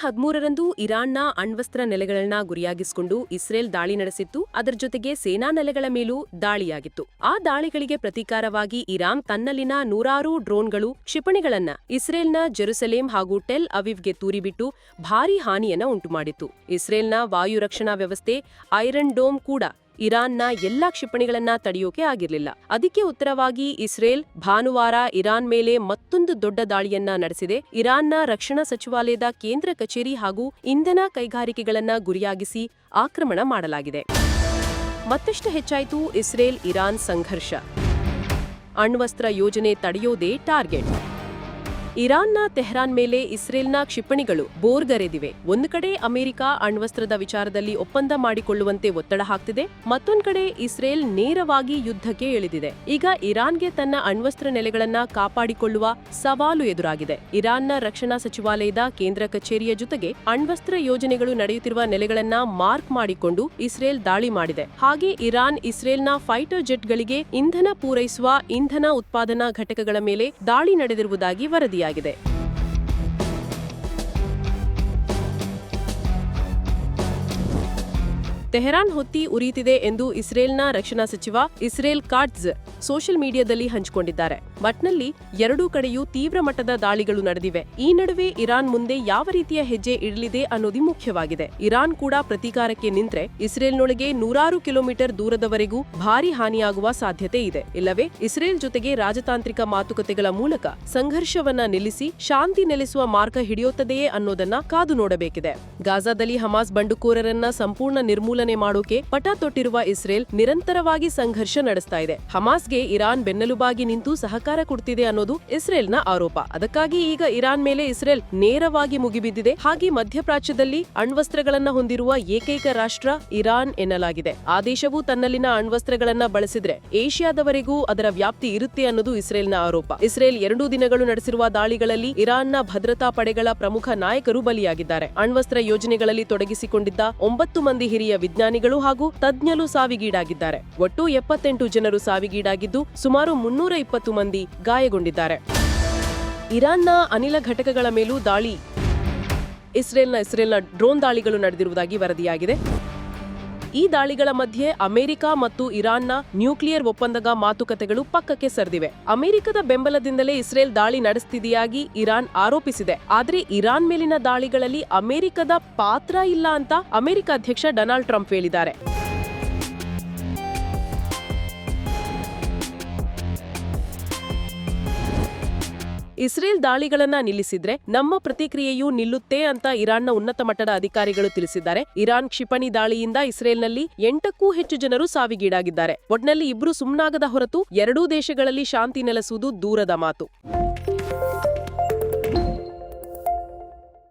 ಹದಿಮೂರರಂದು ಇರಾನ್ನ ಅಣ್ವಸ್ತ್ರ ನೆಲೆಗಳನ್ನ ಗುರಿಯಾಗಿಸಿಕೊಂಡು ಇಸ್ರೇಲ್ ದಾಳಿ ನಡೆಸಿತ್ತು. ಅದರ ಜೊತೆಗೆ ಸೇನಾ ನೆಲೆಗಳ ಮೇಲೂ ದಾಳಿಯಾಗಿತ್ತು. ಆ ದಾಳಿಗಳಿಗೆ ಪ್ರತೀಕಾರವಾಗಿ ಇರಾನ್ ತನ್ನಲ್ಲಿನ ನೂರಾರು ಡ್ರೋನ್ಗಳು ಕ್ಷಿಪಣಿಗಳನ್ನ ಇಸ್ರೇಲ್ನ ಜೆರುಸಲೇಂ ಹಾಗೂ ಟೆಲ್ ಅವಿವ್ಗೆ ತೂರಿಬಿಟ್ಟು ಭಾರೀ ಹಾನಿಯನ್ನ ಉಂಟುಮಾಡಿತ್ತು. ಇಸ್ರೇಲ್ನ ವಾಯು ರಕ್ಷಣಾ ವ್ಯವಸ್ಥೆ ಐರನ್ ಡೋಮ್ ಕೂಡ ಇರಾನ್ನ ಎಲ್ಲಾ ಕ್ಷಿಪಣಿಗಳನ್ನ ತಡೆಯೋಕೆ ಆಗಿರಲಿಲ್ಲ. ಅದಕ್ಕೆ ಉತ್ತರವಾಗಿ ಇಸ್ರೇಲ್, ಭಾನುವಾರ ಇರಾನ್ ಮೇಲೆ ಮತ್ತೊಂದು ದೊಡ್ಡ ದಾಳಿಯನ್ನ ನಡೆಸಿದೆ. ಇರಾನ್ನ ರಕ್ಷಣಾ ಸಚಿವಾಲಯದ ಕೇಂದ್ರ ಕಚೇರಿ ಹಾಗೂ ಇಂಧನ ಕೈಗಾರಿಕೆಗಳನ್ನ ಗುರಿಯಾಗಿಸಿ ಆಕ್ರಮಣ ಮಾಡಲಾಗಿದೆ. ಮತ್ತಷ್ಟು ಹೆಚ್ಚಾಯಿತು ಇಸ್ರೇಲ್ ಇರಾನ್ ಸಂಘರ್ಷ. ಅಣ್ವಸ್ತ್ರ ಯೋಜನೆ ತಡೆಯೋದೇ ಟಾರ್ಗೆಟ್. ಇರಾನ್ನ ತೆಹ್ರಾನ್ ಮೇಲೆ ಇಸ್ರೇಲ್ನ ಕ್ಷಿಪಣಿಗಳು ಬೋರ್ಗರೆದಿವೆ. ಒಂದು ಕಡೆ ಅಮೆರಿಕ ಅಣ್ವಸ್ತ್ರದ ವಿಚಾರದಲ್ಲಿ ಒಪ್ಪಂದ ಮಾಡಿಕೊಳ್ಳುವಂತೆ ಒತ್ತಡ ಹಾಕ್ತಿದೆ, ಮತ್ತೊಂದು ಕಡೆ ಇಸ್ರೇಲ್ ನೇರವಾಗಿ ಯುದ್ಧಕ್ಕೆ ಇಳಿದಿದೆ. ಈಗ ಇರಾನ್ಗೆ ತನ್ನ ಅಣ್ವಸ್ತ್ರ ನೆಲೆಗಳನ್ನ ಕಾಪಾಡಿಕೊಳ್ಳುವ ಸವಾಲು ಎದುರಾಗಿದೆ. ಇರಾನ್ನ ರಕ್ಷಣಾ ಸಚಿವಾಲಯದ ಕೇಂದ್ರ ಕಚೇರಿಯ ಜೊತೆಗೆ ಅಣ್ವಸ್ತ್ರ ಯೋಜನೆಗಳು ನಡೆಯುತ್ತಿರುವ ನೆಲೆಗಳನ್ನ ಮಾರ್ಕ್ ಮಾಡಿಕೊಂಡು ಇಸ್ರೇಲ್ ದಾಳಿ ಮಾಡಿದೆ. ಹಾಗೆ ಇರಾನ್ ಇಸ್ರೇಲ್ನ ಫೈಟರ್ ಜೆಟ್ಗಳಿಗೆ ಇಂಧನ ಪೂರೈಸುವ ಇಂಧನ ಉತ್ಪಾದನಾ ಘಟಕಗಳ ಮೇಲೆ ದಾಳಿ ನಡೆದಿರುವುದಾಗಿ ವರದಿಯಾಗಿದೆ ತೆಹರಾನ್ ಹೊತ್ತಿ ಉರಿಯುತ್ತಿದೆ ಎಂದು ಇಸ್ರೇಲ್ನ ರಕ್ಷಣಾ ಸಚಿವ ಇಸ್ರೇಲ್ ಕಾಟ್ಸ್ ಸೋಷಿಯಲ್ ಮೀಡಿಯಾದಲ್ಲಿ ಹಂಚಿಕೊಂಡಿದ್ದಾರೆ. ಮಟ್ನಲ್ಲಿ ಎರಡೂ ಕಡೆಯೂ ತೀವ್ರ ಮಟ್ಟದ ದಾಳಿಗಳು ನಡೆದಿವೆ. ಈ ನಡುವೆ ಇರಾನ್ ಮುಂದೆ ಯಾವ ರೀತಿಯ ಹೆಜ್ಜೆ ಇಡಲಿದೆ ಅನ್ನೋದು ಮುಖ್ಯವಾಗಿದೆ. ಇರಾನ್ ಕೂಡ ಪ್ರತೀಕಾರಕ್ಕೆ ನಿಂತ್ರೆ ಇಸ್ರೇಲ್ನೊಳಗೆ ನೂರಾರು ಕಿಲೋಮೀಟರ್ ದೂರದವರೆಗೂ ಭಾರಿ ಹಾನಿಯಾಗುವ ಸಾಧ್ಯತೆ ಇದೆ. ಇಲ್ಲವೇ, ಇಸ್ರೇಲ್ ಜೊತೆಗೆ ರಾಜತಾಂತ್ರಿಕ ಮಾತುಕತೆಗಳ ಮೂಲಕ ಸಂಘರ್ಷವನ್ನ ನಿಲ್ಲಿಸಿ ಶಾಂತಿ ನೆಲೆಸುವ ಮಾರ್ಗ ಹಿಡಿಯುತ್ತದೆಯೇ ಅನ್ನೋದನ್ನ ಕಾದು ನೋಡಬೇಕಿದೆ. ಗಾಜಾದಲ್ಲಿ ಹಮಾಸ್ ಬಂಡುಕೋರರನ್ನ ಸಂಪೂರ್ಣ ನಿರ್ಮೂಲನೆ ಮಾಡೋಕೆ ಪಟ ತೊಟ್ಟಿರುವ ಇಸ್ರೇಲ್ ನಿರಂತರವಾಗಿ ಸಂಘರ್ಷ ನಡೆಸ್ತಾ ಇದೆ. ಹಮಾಸ್ಗೆ ಇರಾನ್ ಬೆನ್ನೆಲುಬಾಗಿ ನಿಂತು ಸಹಕಾರ ಕೊಡ್ತಿದೆ ಅನ್ನೋದು ಇಸ್ರೇಲ್ನ ಆರೋಪ. ಅದಕ್ಕಾಗಿ ಈಗ ಇರಾನ್ ಮೇಲೆ ಇಸ್ರೇಲ್ ನೇರವಾಗಿ ಮುಗಿಬಿದ್ದಿದೆ. ಹಾಗೆ ಮಧ್ಯಪ್ರಾಚ್ಯದಲ್ಲಿ ಅಣ್ವಸ್ತ್ರಗಳನ್ನ ಹೊಂದಿರುವ ಏಕೈಕ ರಾಷ್ಟ್ರ ಇರಾನ್ ಎನ್ನಲಾಗಿದೆ. ಆ ದೇಶವು ತನ್ನಲ್ಲಿನ ಅಣ್ವಸ್ತ್ರಗಳನ್ನ ಬಳಸಿದ್ರೆ ಏಷ್ಯಾದವರೆಗೂ ಅದರ ವ್ಯಾಪ್ತಿ ಇರುತ್ತೆ ಅನ್ನೋದು ಇಸ್ರೇಲ್ನ ಆರೋಪ. ಇಸ್ರೇಲ್ ಎರಡೂ ದಿನಗಳು ನಡೆಸಿರುವ ದಾಳಿಗಳಲ್ಲಿ ಇರಾನ್ನ ಭದ್ರತಾ ಪಡೆಗಳ ಪ್ರಮುಖ ನಾಯಕರು ಬಲಿಯಾಗಿದ್ದಾರೆ. ಅಣ್ವಸ್ತ್ರ ಯೋಜನೆಗಳಲ್ಲಿ ತೊಡಗಿಸಿಕೊಂಡಿದ್ದ ಒಂಬತ್ತು ಮಂದಿ ಹಿರಿಯ ವಿಜ್ಞಾನಿಗಳು ಹಾಗೂ ತಜ್ಞರು ಸಾವಿಗೀಡಾಗಿದ್ದಾರೆ. ಒಟ್ಟು ಎಪ್ಪತ್ತೆಂಟು ಜನರು ಸಾವಿಗೀಡಾಗಿದ್ದು, ಸುಮಾರು ಮುನ್ನೂರ ಇಪ್ಪತ್ತು ಮಂದಿ ಗಾಯಗೊಂಡಿದ್ದಾರೆ. ಇರಾನ್ನ ಅನಿಲ ಘಟಕಗಳ ಮೇಲೂ ದಾಳಿ. ಇಸ್ರೇಲ್ನ ಇಸ್ರೇಲ್ನ ಡ್ರೋನ್ ದಾಳಿಗಳು ನಡೆದಿರುವುದಾಗಿ ವರದಿಯಾಗಿದೆ. ಈ ದಾಳಿಗಳ ಮಧ್ಯೆ ಅಮೆರಿಕ ಮತ್ತು ಇರಾನ್ನ ನ್ಯೂಕ್ಲಿಯರ್ ಒಪ್ಪಂದದ ಮಾತುಕತೆಗಳು ಪಕ್ಕಕ್ಕೆ ಸರಿದಿವೆ. ಅಮೆರಿಕದ ಬೆಂಬಲದಿಂದಲೇ ಇಸ್ರೇಲ್ ದಾಳಿ ನಡೆಸುತ್ತಿದೆಯಾಗಿ ಇರಾನ್ ಆರೋಪಿಸಿದೆ. ಆದರೆ ಇರಾನ್ ಮೇಲಿನ ದಾಳಿಗಳಲ್ಲಿ ಅಮೆರಿಕದ ಪಾತ್ರ ಇಲ್ಲ ಅಂತ ಅಮೆರಿಕ ಅಧ್ಯಕ್ಷ ಡೊನಾಲ್ಡ್ ಟ್ರಂಪ್ ಹೇಳಿದ್ದಾರೆ. ಇಸ್ರೇಲ್ ದಾಳಿಗಳನ್ನ ನಿಲ್ಲಿಸಿದ್ರೆ ನಮ್ಮ ಪ್ರತಿಕ್ರಿಯೆಯೂ ನಿಲ್ಲುತ್ತೆ ಅಂತ ಇರಾನ್ನ ಉನ್ನತ ಮಟ್ಟದ ಅಧಿಕಾರಿಗಳು ತಿಳಿಸಿದ್ದಾರೆ. ಇರಾನ್ ಕ್ಷಿಪಣಿ ದಾಳಿಯಿಂದ ಇಸ್ರೇಲ್ನಲ್ಲಿ ಎಂಟಕ್ಕೂ ಹೆಚ್ಚು ಜನರು ಸಾವಿಗೀಡಾಗಿದ್ದಾರೆ. ಒಟ್ನಲ್ಲಿ ಇಬ್ರು ಸುಮ್ನಾಗದ ಹೊರತು ಎರಡೂ ದೇಶಗಳಲ್ಲಿ ಶಾಂತಿ ನೆಲೆಸುವುದು ದೂರದ ಮಾತು.